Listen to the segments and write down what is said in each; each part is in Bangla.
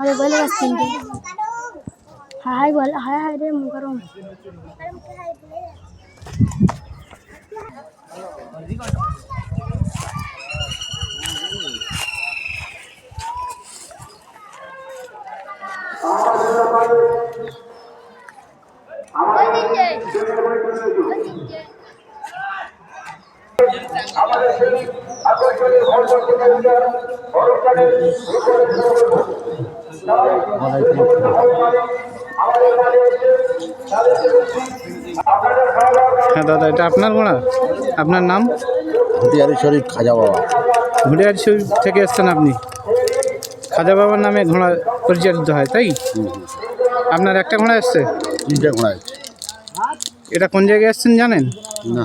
আরে বলে তিনটে। হাই বল হাই হাই রে মুকারম হাই বলে হ্যাঁ দাদা এটা আপনার ঘোড়া? আপনার নাম? হতিয়ারি শরীফ খাজা বাবা। ঘুরিয়ার শরীফ থেকে এসছেন আপনি? খাজা বাবার নামে ঘোড়া পরিচালিত হয় তাই? আপনার একটা ঘোড়া এসছে? তিনটে ঘোড়া এটা কোন জায়গায় এসছেন জানেন? না।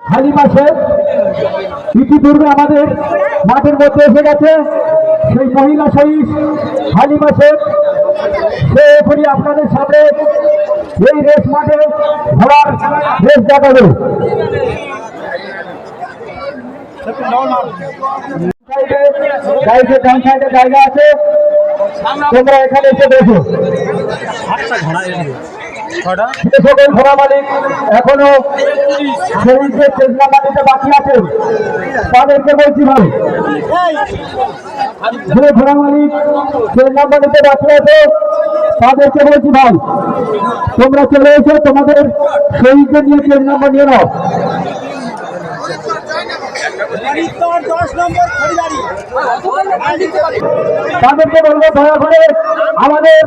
হালি মাসে ইতিপূর্বে আমাদের মাঠের মধ্যে এসে গেছে সেই মহিলা শহীদ হালি মাসে। সে এখনই আপনাদের সামনে এই রেস মাঠে ঘোড়ার রেস দেখাবে। জায়গা আছে। তোমরা এখানে এসে দেখো। যে সকল ঘোড়া মালিক এখনও সেই যে চেষ্টা মাটিতে বাকি আছে তাদেরকে বলছি ভাই যে ঘোড়া মালিক সেই নাম্বারিতে বাকি আছে তাদেরকে বলছি ভাই তোমরা চলে এসো তোমাদের শহীদদের নিয়ে ট্রেন নাম্বার নিয়ে নাও। তাদেরকে বলব, দয়া করে আমাদের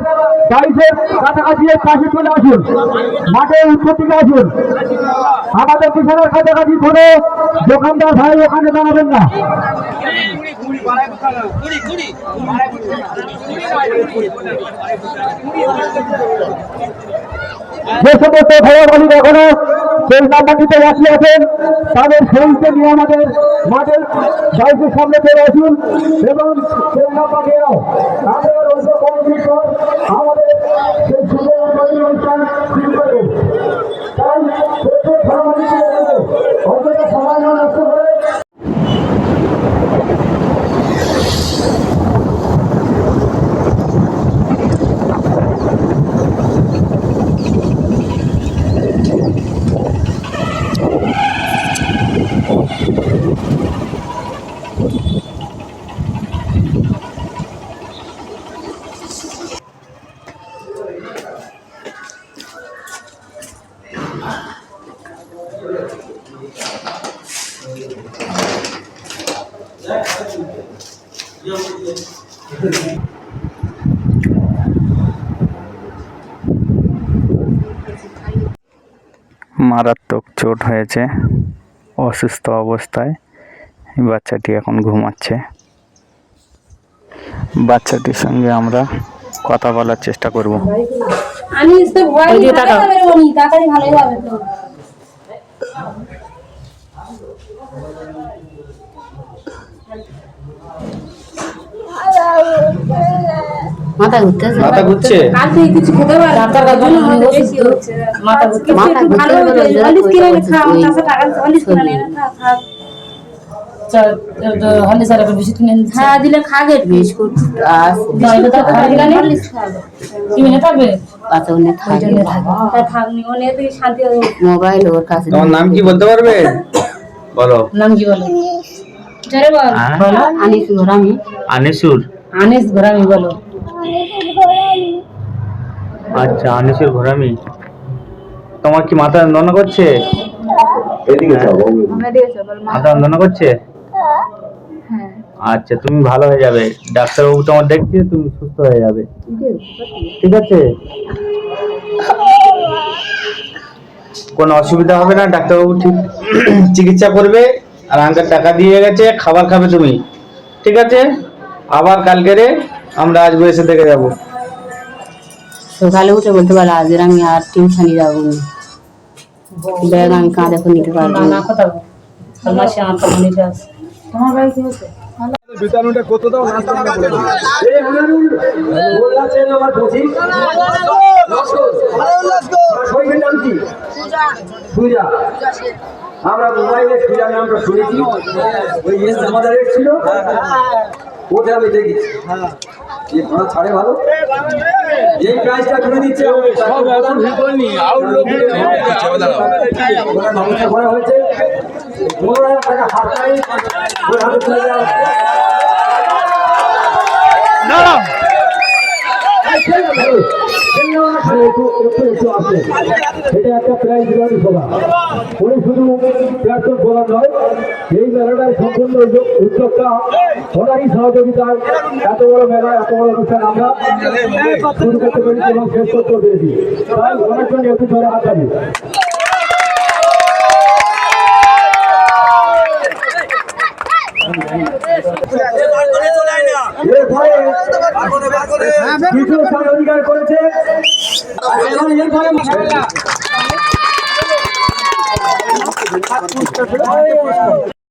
গাড়িতে কাছাকাছি পাশে চলে আসুন। মাঠে উত্তর দিকে আসুন। আমাদের পিছনের কাছাকাছি কোনো দোকানদার ভাই ওখানে দাঁড়াবেন না। যে সমস্ত খেলোয়াড়গুলি এখনও নাম্বার নিতে আছেন। তাদের শরীরকে নিয়ে আমাদের মাঠের সামনে চলে আসুন এবং আমাদের মারাত্মক চোট হয়েছে অসুস্থ অবস্থায় বাচ্চাটি এখন ঘুমাচ্ছে। বাচ্চাটির সঙ্গে আমরা কথা বলার চেষ্টা করব। আমি ভালো যাবে তো। মাথা ঘুরতেছে মাথা ঘুরছে? কাল থেকে কিছু খেতে পারে ডাক্তার কাছে মাথা ঘুরতে মাথা একটু ভালো ঘুরতে হয়ে গেলে যায় হলিস কিনে ওই- খা আমার ওই- কাছে টাকা কিনে নে খা খা। হ্যাঁ দিলে খাগে বিস্কুট আছে হলিস খাবে। পাতা উনি থাকে তা থাকনি। ও নিয়ে শান্তি মোবাইল ওর কাছে তোমার নাম কি বলতে পারবে? বলো। নাম জোরে বল। আনিস ঘোরামি। আনিসুর। আনিস ঘোরামি বলো। আচ্ছা আনিসুর ঘোরামি তোমার কি মাথা যন্ত্রণা করছে? এদিকে যাও মাথা যন্ত্রণা করছে? আচ্ছা তুমি ভালো হয়ে যাবে। ডাক্তারবাবু তোমার দেখছে তুমি সুস্থ হয়ে যাবে। ঠিক আছে? কোনো অসুবিধা হবে না ডাক্তারবাবু ঠিক চিকিৎসা করবে আর আঙ্কেল টাকা দিয়ে গেছে খাবার খাবে তুমি। ঠিক আছে? আবার কালকেরে আমরা আসব এসে দেখে যাব। সকালে উঠে বলতে পারে আজ আমি আর টিউশনি যাব ব্যাগ আমি কাঁধে করে নিতে পারব না। কথা সে আমার তো আছে তোমার ভাই কি হচ্ছে এই আনারুল বললাছে নাম্বার 25 শহীদের নাম কি সুজা আমরা মোবাইলে সুজার নামটা শুনেছি। ওই এস আমাদের ছিল। ওটা আমি দেখেছি। ঘোড়া ছাড়ে ভালো? এই প্রাইসটা তুলে দিচ্ছে মানুষের হয়েছে। পনেরো হাজার টাকা হাত নাই হাতে তুলে দেওয়া এটা একটা প্রাইজ সভা। প্রাক্তন বলা নয়। এই মেলাটার সম্পূর্ণ উদ্যোক্তা ওনারই সহযোগিতায় এত বড় মেলা, এত বড় অনুষ্ঠান আমরা শুরু করতে পেরেছি এবং শেষ করতে পেরেছি। তাই ওনার জন্য একটু ধরে হাত। এরপরে কিছু স্থান অধিকার করেছে। 哎呀！